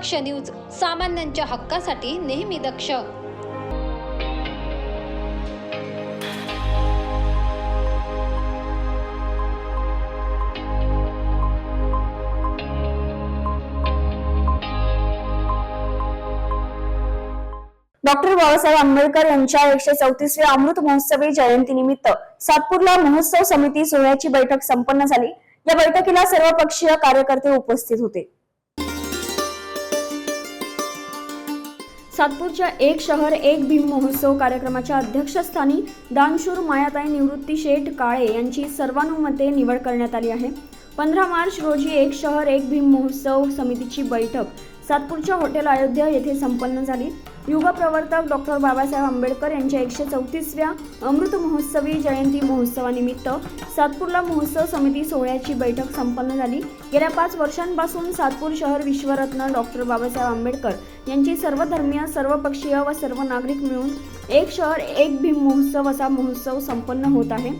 दक्ष news सामान्यांच्या हक्कासाठी नेहमी दक्ष. डॉक्टर बाबासाहेब आंबेडकर यांच्या एकशे चौतीसव्या अमृत महोत्सवी जयंतीनिमित्त सातपूरला महोत्सव समिती सोहळ्याची बैठक संपन्न झाली. या बैठकीला सर्वपक्षीय कार्यकर्ते उपस्थित होते. सातपूरच्या एक शहर एक भीम महोत्सव कार्यक्रमाच्या अध्यक्षस्थानी दानशूर मायाताई निवृत्ती शेठ काळे यांची सर्वानुमते निवड करण्यात आली आहे. पंधरा मार्च रोजी एक शहर एक भीम महोत्सव समितीची बैठक सातपूरच्या हॉटेल अयोध्या येथे संपन्न झाली. युगप्रवर्तक डॉक्टर बाबासाहेब आंबेडकर यांच्या एकशे चौतीसव्या अमृत महोत्सवी जयंती महोत्सवानिमित्त सातपूरला महोत्सव समिती सोहळ्याची बैठक संपन्न झाली. गेल्या पाच वर्षांपासून सातपूर शहर विश्वरत्न डॉक्टर बाबासाहेब आंबेडकर यांची सर्वधर्मीय सर्वपक्षीय व सर्व नागरिक मिळून एक शहर एक भीम महोत्सव असा महोत्सव संपन्न होत आहे.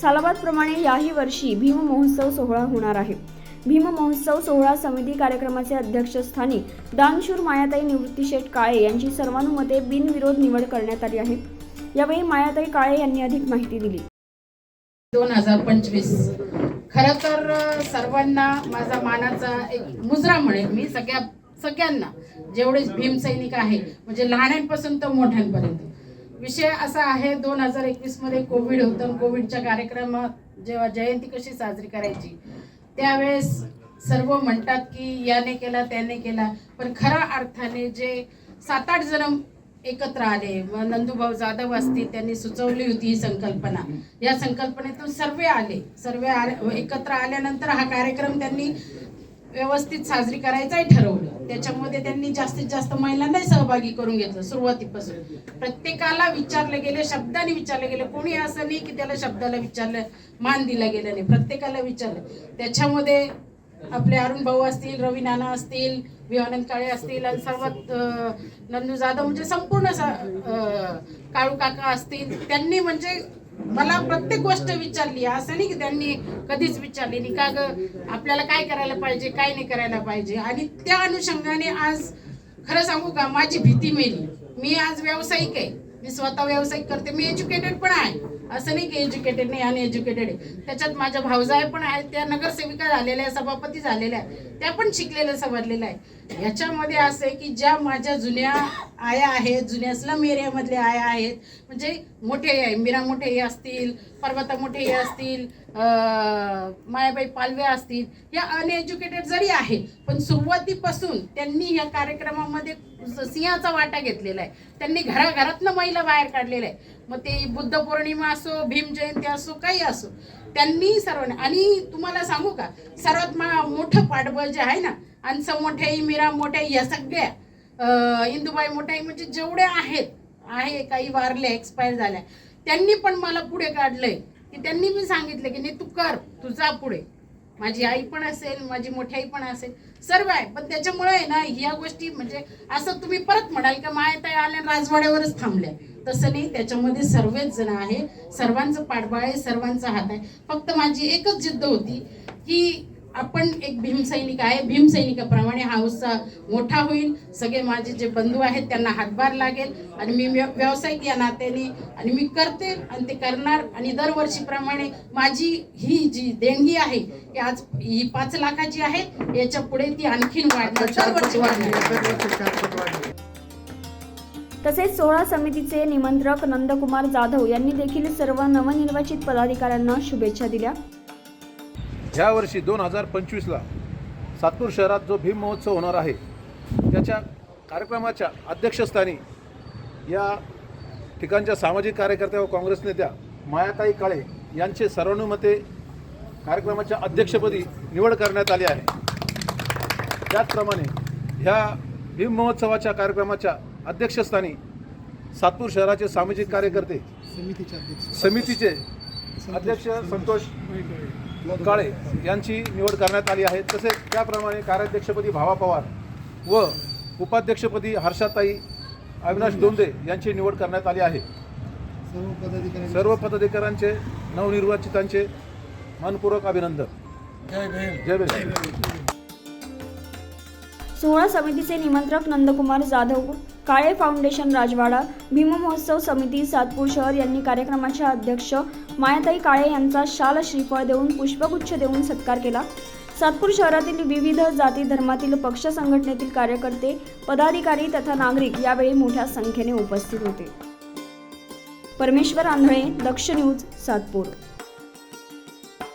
सालाबादप्रमाणे याही वर्षी भीम महोत्सव सोहळा होणार आहे. भीम महोत्सव सोहळा समिती कार्यक्रमाचे अध्यक्षस्थानी दानशूर मायाताई निवृत्ती शेठ काळे यांची सर्वानुमते बिनविरोध निवड करण्यात आली आहे. यावेळी मायाताई काळे यांनी अधिक माहिती दिली. दोन हजार पंचवीस. खर तर सर्वांना माझा मानाचा एक मुजरा म्हणेल मी सगळ्या सगळ्यांना. जेवढे भीमसैनिक आहे म्हणजे लहानांपासून तर मोठ्यांपर्यंत. विषय असा आहे दोन हजार एकवीसमध्ये कोविड होतं कोविडच्या कार्यक्रमात जेव्हा जयंती कशी साजरी करायची त्यावेळेस सर्व म्हणतात की याने केला त्याने केला. पण खऱ्या अर्थाने जे सात आठ जण एकत्र आले मग नंदूभाऊ जाधव असतील त्यांनी सुचवली होती ही संकल्पना. या संकल्पनेतून सर्व आले. सर्व आले एकत्र आल्यानंतर हा कार्यक्रम त्यांनी व्यवस्थित साजरी करायचाही ठरवलं. त्याच्यामध्ये त्यांनी जास्तीत जास्त महिलांनाही सहभागी करून घेतलं सुरुवातीपासून. प्रत्येकाला विचारले गेले शब्दाने विचारले गेले. कोणी असं नाही की त्याला शब्दाला विचारलं मान दिला गेला नाही. प्रत्येकाला विचारलं. त्याच्यामध्ये आपले अरुण भाऊ असतील रवी नाना असतील विवानंद काळे असतील आणि सर्वात नंदू जाधव म्हणजे संपूर्ण काळू काका असतील. त्यांनी म्हणजे मला प्रत्येक गोष्ट विचारली. असं नाही की त्यांनी कधीच विचारली नाही. का ग? आपल्याला काय करायला पाहिजे काय नाही करायला पाहिजे? आणि त्या अनुषंगाने आज खरं सांगू का माझी भीती मेली. मी आज व्यावसायिक आहे. मी स्वतः व्यावसायिक करते. मी एज्युकेटेड पण आहे. असं नाही की एज्युकेटेड नाही अनएज्युकेटेड आहे. त्याच्यात माझ्या भाऊजाय पण आहेत त्या नगरसेविका झालेल्या आहे सभापती झालेल्या आहे त्या पण शिकलेल्या समजलेल्या आहे याच्यामध्ये असं आहे की ज्या माझ्या जुन्या आया आहेत जुन्या स्लम एरियामधल्या आया आहेत म्हणजे मोठे आहे मीरा मोठे हे असतील पर्वता मोठे हे असतील मायाबाई पालवे असतील या अनएज्युकेटेड जरी आहे पण सुरुवातीपासून त्यांनी या कार्यक्रमामध्ये सिंहाचा वाटा घेतलेला आहे. त्यांनी घराघरातनं महिला बाहेर काढलेल्या आहे मग ते बुद्ध पौर्णिमा असो भीम जयंती असो काही असो त्यांनी सर्वांनी आणि तुम्हाला सांगू का सर्वात मा- मोठं पाठबळ जे आहे ना अंस मोठ्याई मीरा मोठ्याई या सगळ्या इंदुबाई मोठ्याई म्हणजे जेवढ्या आहेत आहे काही वारल्या एक्सपायर झाल्या त्यांनी पण मला पुढे काढलंय. की त्यांनी मी सांगितलं की नाही तू कर तुझा पुढे. माझी आई पण असेल माझी मोठी आई पण असेल सर्व आहे. पण त्याच्यामुळे ना ह्या गोष्टी म्हणजे असं तुम्ही परत म्हणाल का मायताई आल्या राजवाड्यावरच थांबल्या. तसं नाही त्याच्यामध्ये सर्वच जण आहे सर्वांचं पाठबळ आहे सर्वांचा हात आहे. फक्त माझी एकच जिद्द होती की आपण एक भीमसैनिक आहे. भीमसैनिकाप्रमाणे हा उत्साह मोठा होईल. सगळे माझे जे बंधू आहेत त्यांना हातभार लागेल आणि मी व्य- व्यावसायिक या नात्याने आणि मी करते आणि ते करणार. आणि दरवर्षीप्रमाणे माझी ही जी देणगी आहे की आज ही पाच लाखाची आहे. याच्यापुढे ती आणखीन वाढणार दरवर्षी वाढणार तसेच सोहळा समितीचे निमंत्रक नंदकुमार जाधव यांनी देखील सर्व नवनिर्वाचित पदाधिकाऱ्यांना शुभेच्छा दिल्या. ह्या वर्षी दोन हजार पंचवीसला सातपूर शहरात जो भीम महोत्सव होणार आहे त्याच्या कार्यक्रमाच्या अध्यक्षस्थानी या ठिकाणच्या सामाजिक कार्यकर्त्या व काँग्रेस नेत्या मायाताई काळे यांचे सर्वानुमते कार्यक्रमाच्या अध्यक्षपदी निवड करण्यात आली आहे. त्याचप्रमाणे ह्या भीम महोत्सवाच्या कार्यक्रमाच्या अध्यक्षस्थानी सातपूर शहराचे सामाजिक कार्यकर्ते समितीचे अध्यक्ष. संतोष काळे यांची निवड करण्यात आली आहे. तसेच त्याप्रमाणे कार्याध्यक्षपदी भावा पवार व उपाध्यक्षपदी हर्षाताई अविनाश दोंदे यांची निवड करण्यात आली आहे. सर्व पदाधिकारी सर्व पदाधिकाऱ्यांचे नवनिर्वाचितांचे मनपूर्वक अभिनंदन. जय भीम. जय भीम. सोहळा समितीचे निमंत्रक नंदकुमार जाधव काळे फाउंडेशन राजवाडा भीम महोत्सव समिती सातपूर शहर यांनी कार्यक्रमाच्या अध्यक्ष मायाताई काळे यांचा शाल श्रीफळ देऊन पुष्पगुच्छ देऊन सत्कार केला. सातपूर शहरातील विविध जाती धर्मातील पक्ष संघटनेतील कार्यकर्ते पदाधिकारी तथा नागरिक यावेळी मोठ्या संख्येने उपस्थित होते. परमेश्वर आंधळे दक्ष न्यूज सातपूर.